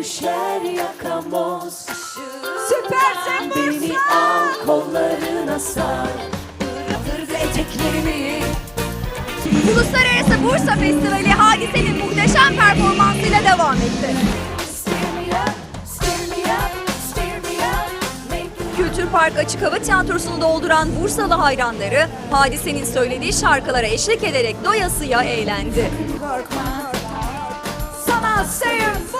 düşer yakamoz Süpersin Beni al kollarına sar. Uluslararası Bursa Festivali Hadise'nin muhteşem performansıyla devam etti. Kültür Park Açık Hava Tiyatrosu'nu dolduran Bursalı hayranları Hadise'nin söylediği şarkılara eşlik ederek doyasıya eğlendi. Sana sayın